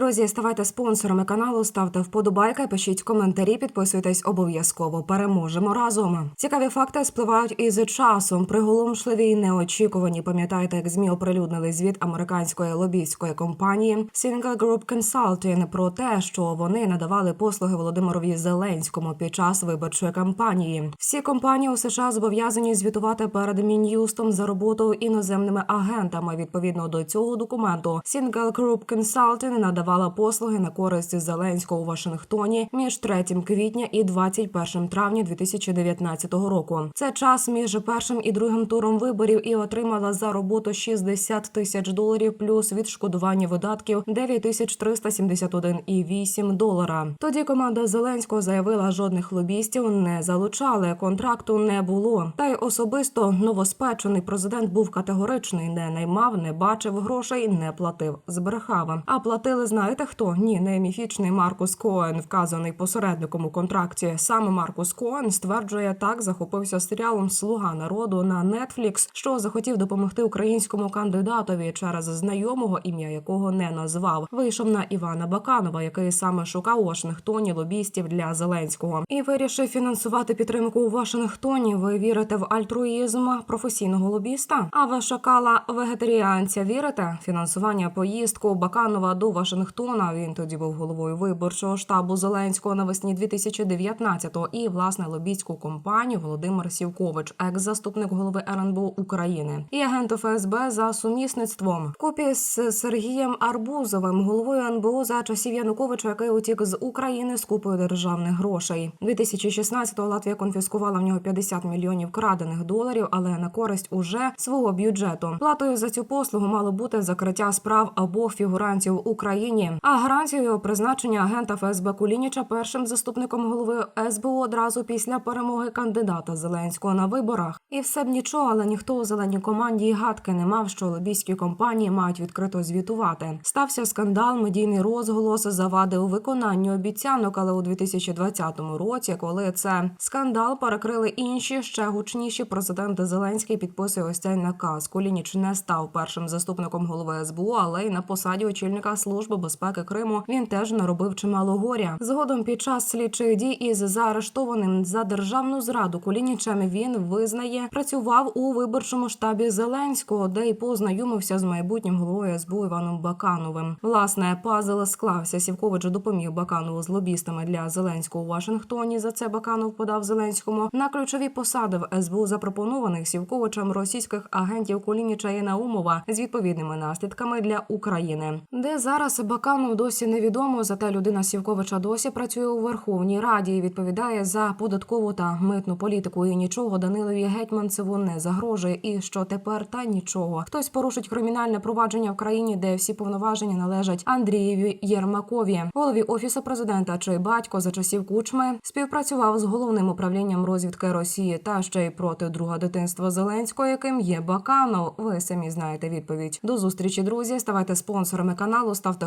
Друзі, ставайте спонсорами каналу, ставте вподобайки, пишіть коментарі, підписуйтесь обов'язково. Переможемо разом. Цікаві факти спливають із часом. Приголомшливі і неочікувані. Пам'ятаєте, як змі оприлюднили звіт американської лобійської компанії Single Group Consulting про те, що вони надавали послуги Володимирові Зеленському під час виборчої кампанії. Всі компанії у США зобов'язані звітувати перед мін'юстом за роботу іноземними агентами. Відповідно до цього документу, Single Group Consulting надавала послуги на користь Зеленського у Вашингтоні між 3 квітня і 21 травня 2019 року. Це час між першим і другим туром виборів і отримала за роботу 60 тисяч доларів плюс відшкодування видатків 9371,8 долара. Тоді команда Зеленського заявила, жодних лобістів не залучали. Контракту не було. Та й особисто новоспечений президент був категоричний: не наймав, не бачив грошей, не платив. Збрехав. А платили, знаєте хто? Ні, не міфічний Маркус Коен, вказаний посередником у контракті. Саме Маркус Коен стверджує, так захопився серіалом Слуга народу на Netflix, що захотів допомогти українському кандидатові через знайомого, ім'я якого не назвав. Вийшов на Івана Баканова, який саме шукав у Вашингтоні лобістів для Зеленського, і вирішив фінансувати підтримку у Вашингтоні. Ви вірите в альтруїзм професійного лобіста? А ви шакала вегетаріанця вірите? Фінансування поїздку Баканова до Вашингтона. Він тоді був головою виборчого штабу Зеленського навесні 2019-го і власне лобістську компанію Володимир Сівкович, екс-заступник голови РНБО України, і агент ФСБ за сумісництвом. Купі з Сергієм Арбузовим, головою НБО за часів Януковича, який утік з України з купою державних грошей. 2016-го Латвія конфіскувала в нього 50 мільйонів крадених доларів, але на користь уже свого бюджету. Платою за цю послугу мало бути закриття справ або фігурантів в Україні. А гарантією призначення агента ФСБ Кулініча першим заступником голови СБУ одразу після перемоги кандидата Зеленського на виборах. І все б нічого, але ніхто у зеленій команді і гадки не мав, що лобійські компанії мають відкрито звітувати. Стався скандал, медійний розголос завадив виконанню обіцянок, але у 2020 році, коли це скандал перекрили інші ще гучніші, президент Зеленський підписує ось цей наказ. Кулініч не став першим заступником голови СБУ, але й на посаді очільника служби безпеки Криму він теж наробив чимало горя. Згодом під час слідчих дій із заарештованим за державну зраду Кулінічем він визнає, працював у виборчому штабі Зеленського, де й познайомився з майбутнім головою СБУ Іваном Бакановим. Власне, пазл склався. Сівкович допоміг Баканову з лобістами для Зеленського у Вашингтоні. За це Баканов подав Зеленському на ключові посади в СБУ запропонованих Сівковичем російських агентів Кулініча і Наумова з відповідними наслідками для України, де зараз Баканов досі невідомо. Зате людина Сівковича досі працює у Верховній Раді і відповідає за податкову та митну політику. І нічого Данилові Гетьманцеву не загрожує. І що тепер та нічого. Хтось порушить кримінальне провадження в країні, де всі повноваження належать Андрієві Єрмакові, голові офісу президента, чий батько за часів кучми співпрацював з головним управлінням розвідки Росії та ще й проти друга дитинства Зеленського, яким є Баканов. Ви самі знаєте відповідь. До зустрічі, друзі. Ставайте спонсорами каналу, ставте